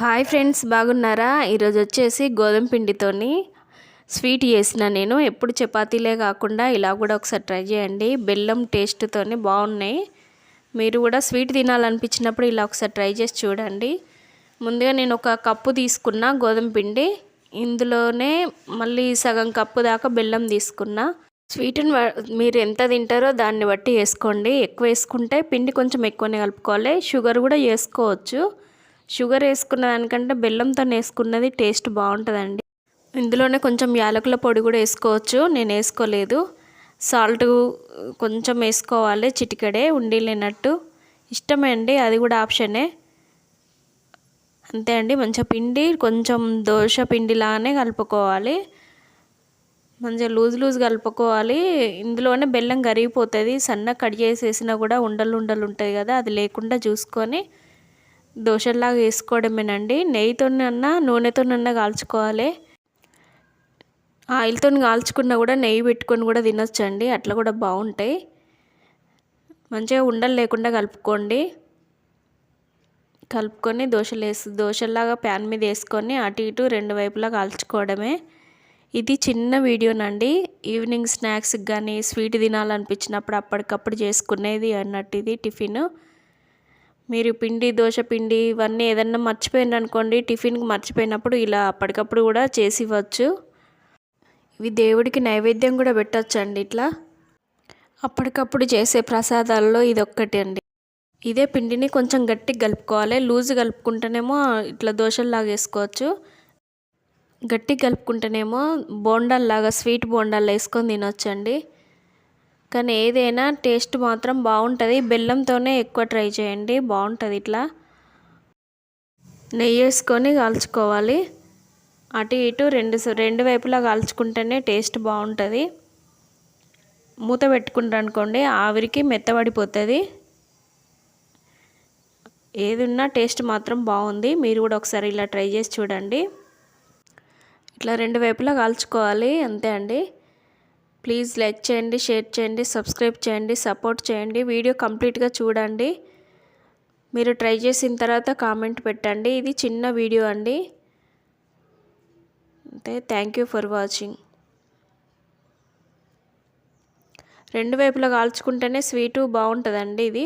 Hi friends బాగున్నారా? ఈరోజు వచ్చేసి గోధుమ పిండితోని స్వీట్ చేసిన నేను. ఎప్పుడు చపాతీలే కాకుండా ఇలా కూడా ఒకసారి ట్రై చేయండి. బెల్లం టేస్ట్తోని బాగున్నాయి. మీరు కూడా స్వీట్ తినాలనిపించినప్పుడు ఇలా ఒకసారి ట్రై చేసి చూడండి. ముందుగా నేను ఒక కప్పు తీసుకున్న గోధుమ పిండి. ఇందులోనే మళ్ళీ సగం కప్పు దాకా బెల్లం తీసుకున్నా. స్వీట్ని మీరు ఎంత తింటారో దాన్ని బట్టి వేసుకోండి. ఎక్కువ వేసుకుంటే పిండి కొంచెం ఎక్కువనే కలుపుకోవాలి. షుగర్ కూడా వేసుకోవచ్చు. షుగర్ వేసుకున్న దానికంటే బెల్లంతో వేసుకున్నది టేస్ట్ బాగుంటుందండి. ఇందులోనే కొంచెం యాలకుల పొడి కూడా వేసుకోవచ్చు. నేను వేసుకోలేదు. సాల్ట్ కొంచెం వేసుకోవాలి చిటికడే ఉండి లేనట్టు ఇష్టమే అండి అది కూడా ఆప్షనే. అంతే అండి మంచిగా పిండి కొంచెం దోశ పిండిలానే కలుపుకోవాలి. మంచిగా లూజ్ లూజ్ కలుపుకోవాలి. ఇందులోనే బెల్లం కరిగిపోతుంది. సన్న కట్ చేసేసినా కూడా ఉండలు ఉండలు ఉంటాయి కదా అది లేకుండా చూసుకొని దోశలాగా వేసుకోవడమేనండి. నెయ్యితోనన్నా నూనెతోనన్నా కాల్చుకోవాలి. ఆయిల్తో కాల్చుకున్నా కూడా నెయ్యి పెట్టుకొని కూడా తినొచ్చండి. అట్లా కూడా బాగుంటాయి. మంచిగా ఉండలు లేకుండా కలుపుకోండి. కలుపుకొని దోశలు వేసి దోశలాగా ప్యాన్ మీద వేసుకొని అటు ఇటు రెండు వైపులా కాల్చుకోవడమే. ఇది చిన్న వీడియోనండి. ఈవినింగ్ స్నాక్స్కి కానీ స్వీట్ తినాలనిపించినప్పుడు అప్పటికప్పుడు చేసుకునేది అన్నట్టు ఇది టిఫిన్. మీరు పిండి దోశ పిండి ఇవన్నీ ఏదన్నా మర్చిపోయింది అనుకోండి టిఫిన్కి మర్చిపోయినప్పుడు ఇలా అప్పటికప్పుడు కూడా చేసి ఇవ్వచ్చు. ఇవి దేవుడికి నైవేద్యం కూడా పెట్టచ్చండి ఇట్లా. అప్పటికప్పుడు చేసే ప్రసాదాల్లో ఇది ఒక్కటి అండి. ఇదే పిండిని కొంచెం గట్టిగా కలుపుకోవాలి. లూజ్ కలుపుకుంటేనేమో ఇట్లా దోశల్లాగా వేసుకోవచ్చు. గట్టి కలుపుకుంటేనేమో బోండాల్లాగా స్వీట్ బోండాలు వేసుకొని తినొచ్చండి. కానీ ఏదైనా టేస్ట్ మాత్రం బాగుంటుంది. బెల్లంతోనే ఎక్కువ ట్రై చేయండి. బాగుంటుంది ఇట్లా. నెయ్యి వేసుకొని కాల్చుకోవాలి. అటు ఇటు రెండు రెండు వైపులా కాల్చుకుంటేనే టేస్ట్ బాగుంటుంది. మూత పెట్టుకుంటారు అనుకోండి ఆవిరికి మెత్తబడిపోతుంది. ఏది ఉన్నా టేస్ట్ మాత్రం బాగుంది. మీరు కూడా ఒకసారి ఇలా ట్రై చేసి చూడండి. ఇట్లా రెండు వైపులా కాల్చుకోవాలి. అంతే అండి. ప్లీజ్ లైక్ చేయండి షేర్ చేయండి సబ్స్క్రైబ్ చేయండి సపోర్ట్ చేయండి. వీడియో కంప్లీట్గా చూడండి. మీరు ట్రై చేసిన తర్వాత కామెంట్ పెట్టండి. ఇది చిన్న వీడియో అండి. అంటే థ్యాంక్ యూ ఫర్ వాచింగ్. రెండు వైపులా కాల్చుకుంటేనే స్వీటు బాగుంటుందండి ఇది.